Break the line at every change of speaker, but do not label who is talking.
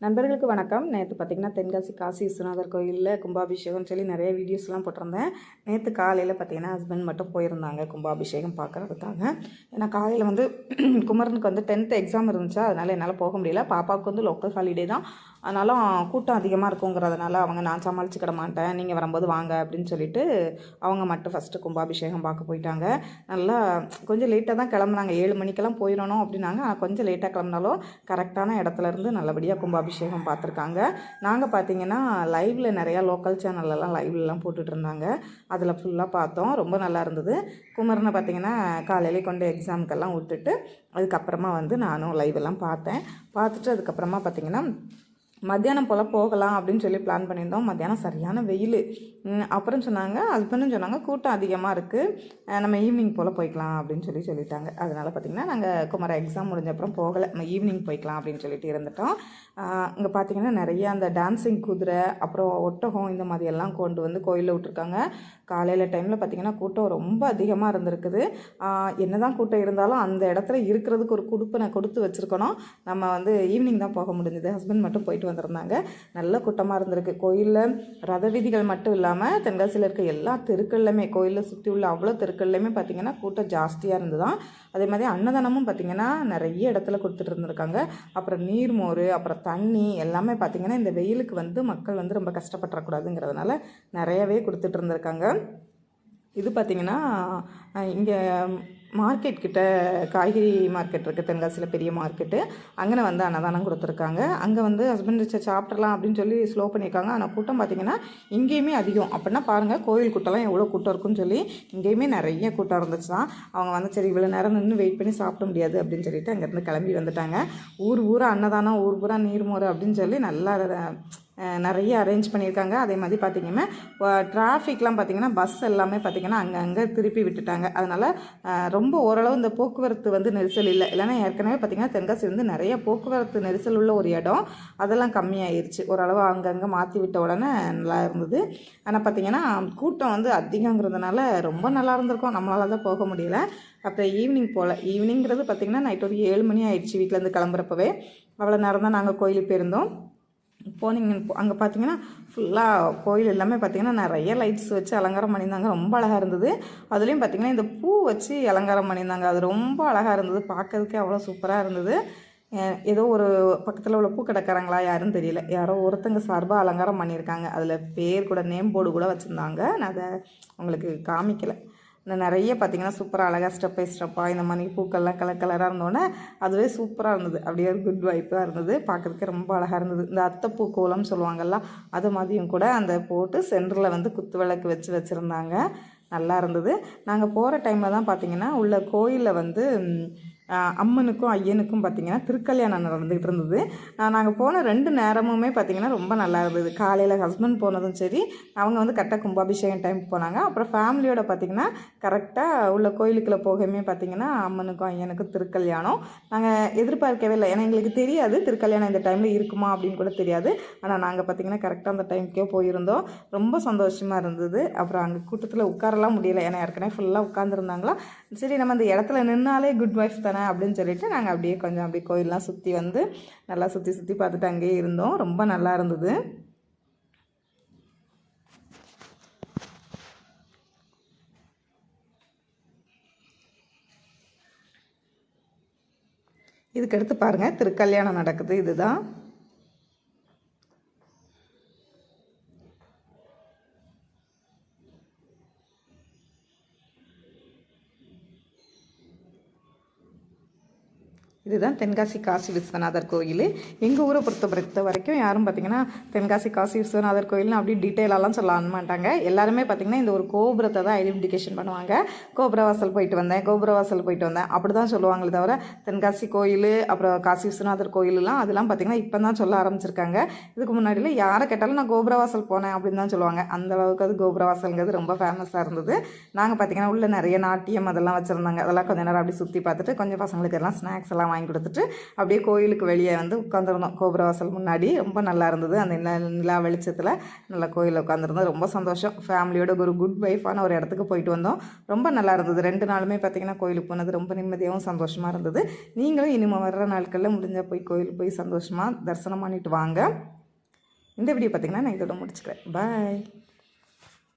நண்பர்களுக்கு வணக்கம். நேற்று பார்த்திங்கன்னா தென்காசி காசி விஸ்வநாதர் கோயிலில் கும்பாபிஷேகம்னு சொல்லி நிறைய வீடியோஸ்லாம் போட்டிருந்தேன். நேற்று காலையில் பார்த்திங்கன்னா ஹஸ்பண்ட் மட்டும் போயிருந்தாங்க கும்பாபிஷேகம் பார்க்குறதுக்காக ஏன்னா காலையில் வந்து குமரனுக்கு வந்து டென்த்து எக்ஸாம் இருந்துச்சா. அதனால் என்னால் போக முடியல. பாப்பாவுக்கு வந்து லோக்கல் ஹாலிடே தான். ஆனாலும் கூட்டம் அதிகமாக இருக்குங்கிறதுனால அவங்க நான் சமாளிச்சுக்கிட மாட்டேன். நீங்கள் வரும்போது வாங்க அப்படின்னு சொல்லிட்டு அவங்க மட்டும் ஃபஸ்ட்டு கும்பாபிஷேகம் பார்க்க போயிட்டாங்க. நல்லா கொஞ்சம் லேட்டாக தான் கிளம்புனாங்க. ஏழு மணிக்கெல்லாம் போயிடணும் அப்படின்னாங்க. ஆனால் கொஞ்சம் லேட்டாக கிளம்புனாலும் கரெக்டான இடத்துல இருந்து நல்லபடியாக கும்பாபிஷேகம் பார்த்துருக்காங்க. நாங்கள் பார்த்தீங்கன்னா லைவில் நிறையா லோக்கல் சேனல்லலாம் லைவ்லலாம் போட்டுட்டு இருந்தாங்க. அதில் ஃபுல்லாக பார்த்தோம். ரொம்ப நல்லா இருந்தது. குமரனை பார்த்தீங்கன்னா காலையிலே கொண்டு எக்ஸாமுக்கெல்லாம் விட்டுட்டு அதுக்கப்புறமா வந்து நானும் லைவ் எல்லாம் பார்த்தேன். பார்த்துட்டு அதுக்கப்புறமா பார்த்தீங்கன்னா மத்தியானம் போல் போகலாம் அப்படின்னு சொல்லி பிளான் பண்ணியிருந்தோம். மத்தியானம் சரியான வெயில். அப்புறம் சொன்னாங்க ஹஸ்பண்டும் சொன்னாங்க கூட்டம் அதிகமாக இருக்குது நம்ம ஈவினிங் போல் போய்க்கலாம் அப்படின்னு சொல்லி சொல்லிட்டாங்க. அதனால் பார்த்திங்கன்னா நாங்கள் குமார எக்ஸாம் முடிஞ்ச அப்புறம் போகலை. நம்ம ஈவினிங் போய்க்கலாம் அப்படின்னு சொல்லிட்டு இருந்துட்டோம். இங்கே பார்த்தீங்கன்னா நிறைய அந்த டான்ஸிங் குதிரை அப்புறம் ஒட்டகம் இந்த மாதிரி எல்லாம் கொண்டு வந்து கோயிலில் விட்ருக்காங்க காலையில் டைமில் பார்த்திங்கன்னா கூட்டம் ரொம்ப அதிகமாக இருந்திருக்குது. என்ன தான் கூட்டம் இருந்தாலும் அந்த இடத்துல இருக்கிறதுக்கு ஒரு குடுப்பனை கொடுத்து வச்சுருக்கணும். நம்ம வந்து ஈவினிங் தான் போக முடிஞ்சது. ஹஸ்பண்ட் மட்டும் போயிட்டு வந்திருந்தாங்க. நல்ல கூட்டமாக இருந்திருக்கு. கோயிலில் ரத வீதிகள் மட்டும் இல்லாமல் தென்காசியில் இருக்க எல்லா தெருக்கள்லையுமே கோயிலில் சுற்றி உள்ள அவ்வளோ தெருக்கள்லையுமே பார்த்திங்கன்னா கூட்டம் ஜாஸ்தியாக இருந்துதான். அதே மாதிரி அன்னதானமும் பார்த்திங்கன்னா நிறைய இடத்துல கொடுத்துட்டு இருந்திருக்காங்க. அப்புறம் நீர்மோர் அப்புறம் தண்ணி எல்லாமே பார்த்திங்கன்னா இந்த வெயிலுக்கு வந்து மக்கள் வந்து ரொம்ப கஷ்டப்பட்டுறக்கூடாதுங்கிறதுனால நிறையவே கொடுத்துட்டு இருந்திருக்காங்க. இது பார்த்திங்கன்னா இங்கே மார்க்கெட் கிட்ட காய்கறி மார்க்கெட் இருக்குது தென்காசியில் பெரிய மார்க்கெட்டு அங்கே வந்து அன்னதானம் கொடுத்துருக்காங்க. அங்கே வந்து ஹஸ்பண்ட் வச்சு சாப்பிட்றலாம் அப்படின்னு சொல்லி ஸ்லோ பண்ணியிருக்காங்க ஆனால் கூட்டம் பார்த்திங்கன்னா இங்கேயுமே அதிகம். அப்படின்னா பாருங்கள் கோயில் கூட்டம்லாம் எவ்வளோ கூட்டம் இருக்குன்னு சொல்லி இங்கேயுமே நிறைய கூட்டம் இருந்துச்சு தான் அவங்க வந்து சரி இவ்வளோ நேரம் நின்று வெயிட் பண்ணி சாப்பிட முடியாது அப்படின்னு சொல்லிட்டு அங்கேருந்து கிளம்பி வந்துட்டாங்க. ஊர் ஊரா அன்னதானம் ஊர் பூரா நீர்மோறு அப்படின்னு சொல்லி நல்லா நிறைய அரேஞ்ச் பண்ணியிருக்காங்க. அதே மாதிரி பார்த்திங்கன்னா டிராஃபிக்லாம் பார்த்திங்கன்னா பஸ் எல்லாமே பார்த்திங்கன்னா அங்கங்கே திருப்பி விட்டுட்டாங்க. அதனால் ரொம்ப ஓரளவு இந்த போக்குவரத்து வந்து நெரிசல் இல்லை. இல்லைன்னா ஏற்கனவே பார்த்திங்கன்னா தென்காசி வந்து நிறைய போக்குவரத்து நெரிசல் உள்ள ஒரு இடம். அதெல்லாம் கம்மியாயிருச்சு. ஓரளவு அங்கங்கே மாற்றி விட்ட உடனே நல்லா இருந்தது. ஆனால் பார்த்திங்கன்னா கூட்டம் வந்து அதிகங்கிறதுனால ரொம்ப நல்லா இருந்திருக்கும். நம்மளால தான் போக முடியல. அப்புறம் ஈவினிங் போல். ஈவினிங்கிறது பார்த்திங்கன்னா நைட் ஒரு ஏழு மணி ஆயிடுச்சு வீட்டிலேருந்து கிளம்புறப்பவே. அவ்வளோ நேரம் தான் நாங்கள் கோயிலுக்கு போயிருந்தோம். போனீங்க அங்கே பார்த்தீங்கன்னா ஃபுல்லாக கோயில் எல்லாமே பார்த்தீங்கன்னா நிறைய லைட்ஸ் வச்சு அலங்காரம் பண்ணியிருந்தாங்க. ரொம்ப அழகாக இருந்தது. அதுலேயும் பார்த்தீங்கன்னா இந்த பூ வச்சு அலங்காரம் பண்ணியிருந்தாங்க. அது ரொம்ப அழகாக இருந்தது. பார்க்கறதுக்கே அவ்வளோ சூப்பராக இருந்தது. ஏதோ ஒரு பக்கத்தில் உள்ள பூ கடைக்காரங்களா யாருன்னு தெரியல. யாரோ ஒருத்தங்க சார்பாக அலங்காரம் பண்ணியிருக்காங்க. அதில் பேர் கூட நேம் போர்டு கூட வச்சுருந்தாங்க. நான் அதை உங்களுக்கு காமிக்கலை. இன்னும் நிறைய பார்த்தீங்கன்னா சூப்பராக அழகாக ஸ்டெப் பை ஸ்டெப்பாக இந்த மாதிரி பூக்கள்லாம் கலர் கலராக இருந்தோன்னே அதுவே சூப்பராக இருந்தது. அப்படியே ஒரு குட் வைப்பாக இருந்தது. பார்க்குறதுக்கு ரொம்ப அழகாக இருந்தது. இந்த அத்தைப்பூ கோலம்னு சொல்லுவாங்கல்ல அது மாதிரியும் கூட அந்த போட்டு சென்டரில் வந்து குத்து விளக்கு வச்சு வச்சுருந்தாங்க. நல்லா இருந்தது. நாங்கள் போகிற டைமில் தான் பார்த்தீங்கன்னா உள்ள கோயிலில் வந்து அம்மனுக்கும் ஐயனுக்கும் பார்த்திங்கன்னா திருக்கல்யாணம் நடந்துகிட்டு இருந்தது. நாங்கள் போன ரெண்டு நேரமுமே பார்த்திங்கன்னா ரொம்ப நல்லா இருந்தது. காலையில் ஹஸ்பண்ட் போனதும் சரி அவங்க வந்து கரெக்டாக கும்பாபிஷேகம் டைம் போனாங்க. அப்புறம் ஃபேமிலியோட பார்த்திங்கன்னா கரெக்டாக உள்ள கோயிலுக்குள்ளே போகவே பார்த்திங்கன்னா அம்மனுக்கும் ஐயனுக்கும் திருக்கல்யாணம். நாங்கள் எதிர்பார்க்கவே இல்லை. ஏன்னா எங்களுக்கு தெரியாது திருக்கல்யாணம் இந்த டைமில் இருக்குமா அப்படின்னு கூட தெரியாது. ஆனால் நாங்கள் பார்த்தீங்கன்னா கரெக்டாக அந்த டைமுக்கே போயிருந்தோம். ரொம்ப சந்தோஷமாக இருந்தது. அப்புறம் அங்கே கூட்டத்தில் உட்காரலாம் முடியல. ஏன்னா ஏற்கனவே ஃபுல்லாக உட்காந்துருந்தாங்களா சரி நம்ம இந்த இடத்துல நின்னாலே குட் வைஃப் தானே அப்படின்னு சொல்லிட்டு நாங்கள் அப்படியே கொஞ்சம் அப்படியே கோயிலெலாம் சுற்றி வந்து நல்லா சுற்றி சுற்றி பார்த்துட்டு அங்கேயே இருந்தோம். ரொம்ப நல்லா இருந்தது. இதுக்கடுத்து பாருங்கள் திருக்கல்யாணம் நடக்குது. இதுதான். இதுதான் தென்காசி காசி விஸ்வநாதர் கோயில். எங்கள் ஊரை பொறுத்த பொறுத்த வரைக்கும் யாரும் பார்த்தீங்கன்னா தென்காசி காசி விஸ்வநாதர் கோயில்னு அப்படி டீட்டெயிலாலாம் சொல்ல மாட்டாங்க எல்லாருமே பார்த்தீங்கன்னா இந்த ஒரு கோபுரத்தை தான் ஐடென்டிஃபிகேஷன் பண்ணுவாங்க. கோபுரவாசல் போயிட்டு வந்தேன் கோபுரவாசல் போயிட்டு வந்தேன். அப்படி தான் சொல்லுவாங்களே தவிர தென்காசி கோயில் அப்புறம் காசி விஸ்வநாதர் கோயிலெலாம் அதெல்லாம் பார்த்தீங்கன்னா இப்போ தான் சொல்ல ஆரம்பிச்சிருக்காங்க. இதுக்கு முன்னாடியில் யாரை கேட்டாலும் நான் கோபுரவாசல் போனேன் அப்படின்னு தான் சொல்லுவாங்க. அந்த அளவுக்கு அது கோபுரவாசல்ங்கிறது ரொம்ப ஃபேமஸாக இருந்தது. நாங்கள் பார்த்தீங்கன்னா உள்ளே நிறைய நாட்டியம் அதெல்லாம் வச்சுருந்தாங்க. அதெல்லாம் கொஞ்ச நேரம் அப்படி சுற்றி பார்த்துட்டு கொஞ்சம் பசங்களுக்கு எல்லாம் ஸ்நாக்ஸ் எல்லாம் வாங்கி வாங்கி கொடுத்துட்டு அப்படியே கோயிலுக்கு வெளியே வந்து உட்காந்துருந்தோம் கோபுரவாசல் முன்னாடி ரொம்ப நல்லா இருந்தது. அந்த நிலா- நிலா வெளிச்சத்தில் நல்லா கோயிலில் உட்காந்துருந்தோம் ரொம்ப சந்தோஷம். ஃபேமிலியோட ஒரு குட் வைஃபான ஒரு இடத்துக்கு போயிட்டு வந்தோம். ரொம்ப நல்லா இருந்தது. ரெண்டு நாளுமே பார்த்திங்கன்னா கோயிலுக்கு போனது. ரொம்ப நிம்மதியாகவும் சந்தோஷமாக இருந்தது. நீங்களும் இனிமேல் வர்ற நாட்களில் முடிஞ்சால் போய் கோயிலுக்கு போய் சந்தோஷமாக தரிசனம் பண்ணிட்டு வாங்க. இந்த வீடியோ பார்த்திங்கன்னா நான் இதோட முடிச்சுக்கிறேன். பாய்